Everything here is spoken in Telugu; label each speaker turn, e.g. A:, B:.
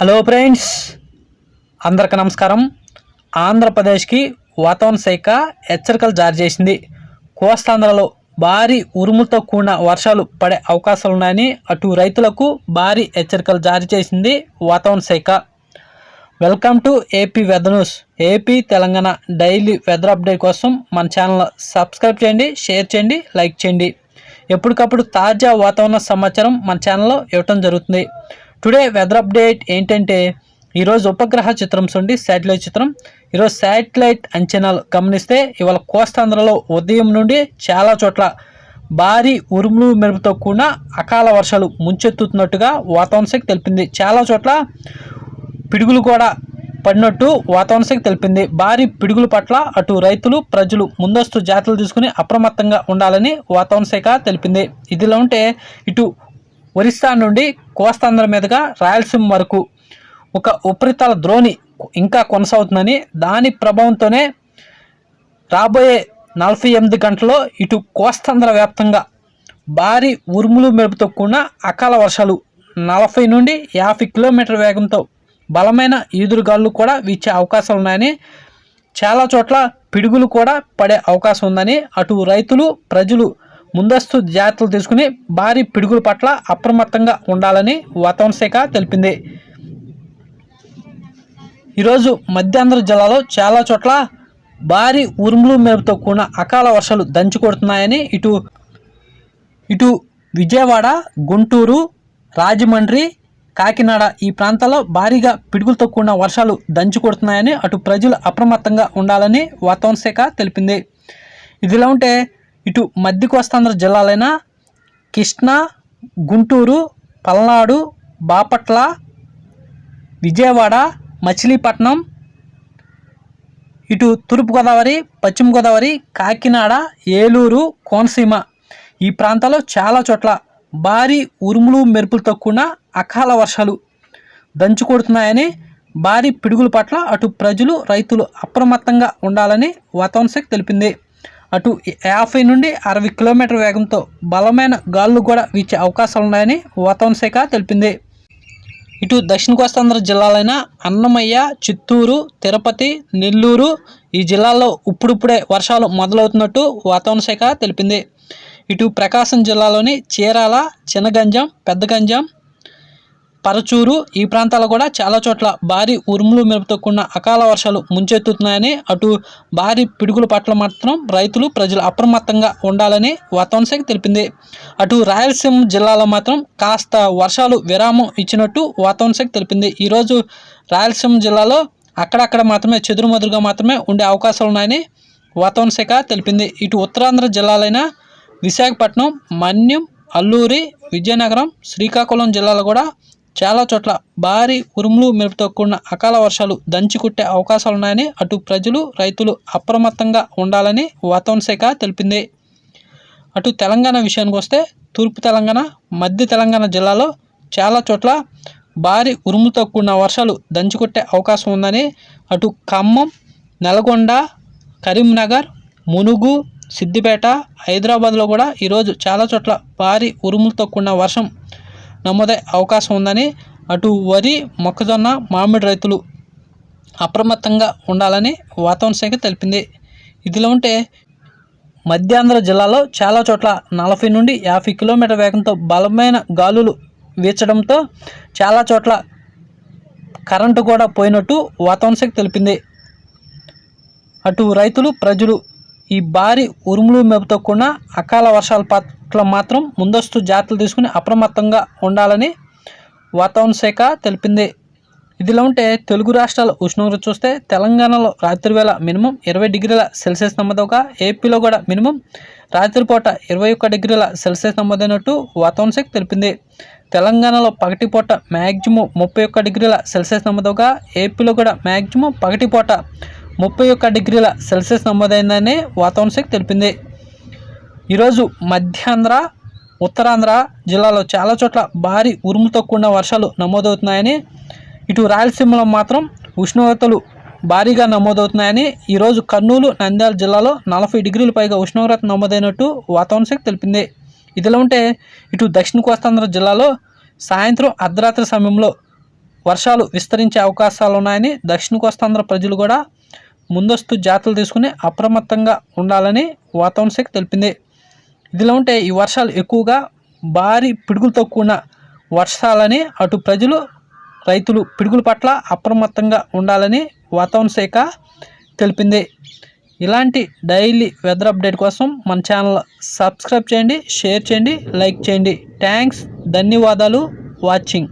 A: హలో ఫ్రెండ్స్ అందరికి నమస్కారం. ఆంధ్రప్రదేశ్కి వాతావరణ శాఖ హెచ్చరికలు జారీ చేసింది. కోస్తాంధ్రలో భారీ ఉరుములతో కూడిన వర్షాలు పడే అవకాశాలు ఉన్నాయని అటు రైతులకు భారీ హెచ్చరికలు జారీ చేసింది వాతావరణ శాఖ. Welcome to AP weather news. AP Telangana daily weather update కోసం మన ఛానల్ సబ్స్క్రైబ్ చేయండి షేర్ చేయండి లైక్ చేయండి. ఎప్పటికప్పుడు తాజా వాతావరణ సమాచారం మన ఛానల్లో ఇవ్వటం జరుగుతుంది. టుడే వెదర్ అప్డేట్ ఏంటంటే ఈరోజు ఉపగ్రహ చిత్రం చూడండి శాటిలైట్ చిత్రం. ఈరోజు శాటిలైట్ అంచనాలు గమనిస్తే ఇవాళ కోస్తాంధ్రలో ఉదయం నుండి చాలా చోట్ల భారీ ఉరుములు మెరుపుతో కూడిన అకాల వర్షాలు ముంచెత్తుతున్నట్టుగా వాతావరణ శాఖ తెలిపింది. చాలా చోట్ల పిడుగులు కూడా పడినట్టు వాతావరణ శాఖ తెలిపింది. భారీ పిడుగుల పట్ల అటు రైతులు ప్రజలు ముందస్తు జాగ్రత్తలు తీసుకుని అప్రమత్తంగా ఉండాలని వాతావరణ శాఖ తెలిపింది. ఇదిలా ఉంటే ఇటు ఒరిస్సా నుండి కోస్తాంధ్ర మీదుగా రాయలసీమ వరకు ఒక ఉపరితల ద్రోణి ఇంకా కొనసాగుతుందని దాని ప్రభావంతోనే రాబోయే నలభై ఎనిమిది గంటల్లో ఇటు కోస్తాంధ్ర వ్యాప్తంగా భారీ ఉరుములు మెరుపుతో కూడిన అకాల వర్షాలు నలభై నుండి యాభై కిలోమీటర్ వేగంతో బలమైన ఈదురుగాళ్ళు కూడా వీచే అవకాశాలు ఉన్నాయని చాలా చోట్ల పిడుగులు కూడా పడే అవకాశం ఉందని అటు రైతులు ప్రజలు ముందస్తు జాగ్రత్తలు తీసుకుని భారీ పిడుగుల పట్ల అప్రమత్తంగా ఉండాలని వాతావరణ శాఖ తెలిపింది. ఈరోజు మధ్యాంధ్ర జిల్లాలో చాలా చోట్ల భారీ ఉరుములు మెరుపుతో కూడిన అకాల వర్షాలు దంచి కొడుతున్నాయని ఇటు ఇటు విజయవాడ గుంటూరు రాజమండ్రి కాకినాడ ఈ ప్రాంతాల్లో భారీగా పిడుగులతో కూడిన వర్షాలు దంచి కొడుతున్నాయని అటు ప్రజలు అప్రమత్తంగా ఉండాలని వాతావరణ శాఖ తెలిపింది. ఇదిలా ఉంటే ఇటు మధ్య కోస్తాంధ్ర జిల్లాలైన కృష్ణా గుంటూరు పల్నాడు బాపట్ల విజయవాడ మచిలీపట్నం ఇటు తూర్పుగోదావరి పశ్చిమ గోదావరి కాకినాడ ఏలూరు కోనసీమ. ఈ ప్రాంతాల్లో చాలా చోట్ల భారీ ఉరుములు మెరుపులతో కూడిన అకాల వర్షాలు దంచు కొడుతున్నాయని భారీ పిడుగుల పట్ల అటు ప్రజలు రైతులు అప్రమత్తంగా ఉండాలని వాతావరణ శాఖ తెలిపింది. అటు యాభై నుండి అరవై కిలోమీటర్ వేగంతో బలమైన గాలులు కూడా వీచే అవకాశాలు ఉన్నాయని వాతావరణ శాఖ తెలిపింది. ఇటు దక్షిణ కోస్తాంధ్ర జిల్లాలైన అన్నమయ్య చిత్తూరు తిరుపతి నెల్లూరు ఈ జిల్లాల్లో ఇప్పుడిప్పుడే వర్షాలు మొదలవుతున్నట్టు వాతావరణ శాఖ తెలిపింది. ఇటు ప్రకాశం జిల్లాలోని చీరాల చిన్నగంజం పెద్దగంజం పరచూరు ఈ ప్రాంతాల్లో కూడా చాలా చోట్ల భారీ ఉరుములు మెరుపుతో కూడిన అకాల వర్షాలు ముంచెత్తుతున్నాయని అటు భారీ పిడుగుల పట్ల మాత్రం రైతులు ప్రజలు అప్రమత్తంగా ఉండాలని వాతావరణ శాఖ తెలిపింది. అటు రాయలసీమ జిల్లాలో మాత్రం కాస్త వర్షాలు విరామం ఇచ్చినట్టు వాతావరణ శాఖ తెలిపింది. ఈరోజు రాయలసీమ జిల్లాలో అక్కడక్కడ మాత్రమే చెదురుమదురుగా మాత్రమే ఉండే అవకాశాలు ఉన్నాయని వాతావరణ శాఖ తెలిపింది. ఇటు ఉత్తరాంధ్ర జిల్లాలైన విశాఖపట్నం మన్యం అల్లూరి విజయనగరం శ్రీకాకుళం జిల్లాలో కూడా చాలా చోట్ల భారీ ఉరుములు మెరుపుతో కూడిన అకాల వర్షాలు దంచి కుట్టే అవకాశాలు ఉన్నాయని అటు ప్రజలు రైతులు అప్రమత్తంగా ఉండాలని వాతావరణ శాఖ తెలిపింది. అటు తెలంగాణ విషయానికి వస్తే తూర్పు తెలంగాణ మధ్య తెలంగాణ జిల్లాలో చాలా చోట్ల భారీ ఉరుములతో కూడిన వర్షాలు దంచుకొట్టే అవకాశం ఉందని అటు ఖమ్మం నల్గొండ కరీంనగర్ మునుగు సిద్దిపేట హైదరాబాద్లో కూడా ఈరోజు చాలా చోట్ల భారీ ఉరుములతో కూడిన వర్షం నమోదై అవకాశం ఉందని అటు వరి మొక్కజొన్న మామిడి రైతులు అప్రమత్తంగా ఉండాలని వాతావరణ శాఖ తెలిపింది. ఇదిలో ఉంటే మధ్యాంధ్ర జిల్లాలో చాలా చోట్ల నలభై నుండి యాభై కిలోమీటర్ వేగంతో బలమైన గాలులు వీచడంతో చాలా చోట్ల కరెంటు కూడా పోయినట్టు వాతావరణ శాఖ తెలిపింది. అటు రైతులు ప్రజలు ఈ భారీ ఉరుములు మెరుపుతో కూడిన అకాల వర్షాల అట్లా మాత్రం ముందస్తు జాగ్రత్తలు తీసుకుని అప్రమత్తంగా ఉండాలని వాతావరణ శాఖ తెలిపింది. ఇదిలా ఉంటే తెలుగు రాష్ట్రాల ఉష్ణోగ్రత చూస్తే తెలంగాణలో రాత్రి వేళ మినిమం ఇరవై డిగ్రీల సెల్సియస్ నమోదవగా ఏపీలో కూడా మినిమం రాత్రిపూట ఇరవై ఒక్క డిగ్రీల సెల్సియస్ నమోదైనట్టు వాతావరణ శాఖ తెలిపింది. తెలంగాణలో పగటిపూట మ్యాక్సిమం ముప్పై ఒక్క డిగ్రీల సెల్సియస్ నమోదవగా ఏపీలో కూడా మ్యాక్సిమం పగటిపూట ముప్పై ఒక్క డిగ్రీల సెల్సియస్ నమోదైందని వాతావరణ శాఖ తెలిపింది. ఈరోజు మధ్యాంధ్ర ఉత్తరాంధ్ర జిల్లాలో చాలా చోట్ల భారీ ఉరుముతో కూడిన వర్షాలు నమోదవుతున్నాయని ఇటు రాయలసీమలో మాత్రం ఉష్ణోగ్రతలు భారీగా నమోదవుతున్నాయని ఈరోజు కర్నూలు నంద్యాల జిల్లాలో నలభై డిగ్రీల పైగా ఉష్ణోగ్రత నమోదైనట్టు వాతావరణ శాఖ తెలిపింది. ఇదిలా ఉంటే ఇటు దక్షిణ కోస్తాంధ్ర జిల్లాలో సాయంత్రం అర్ధరాత్రి సమయంలో వర్షాలు విస్తరించే అవకాశాలు ఉన్నాయని దక్షిణ కోస్తాంధ్ర ప్రజలు కూడా ముందస్తు జాగ్రత్తలు తీసుకుని అప్రమత్తంగా ఉండాలని వాతావరణ శాఖ తెలిపింది. ఇదిలా ఉంటే ఈ వర్షాలు ఎక్కువగా భారీ పిడుగులతో కూడిన వర్షాలని అటు ప్రజలు రైతులు పిడుగుల పట్ల అప్రమత్తంగా ఉండాలని వాతావరణ శాఖ తెలిపింది. ఇలాంటి డైలీ వెదర్ అప్డేట్ కోసం మన ఛానల్ సబ్స్క్రైబ్ చేయండి షేర్ చేయండి లైక్ చేయండి. థ్యాంక్స్ ధన్యవాదాలు వాచింగ్.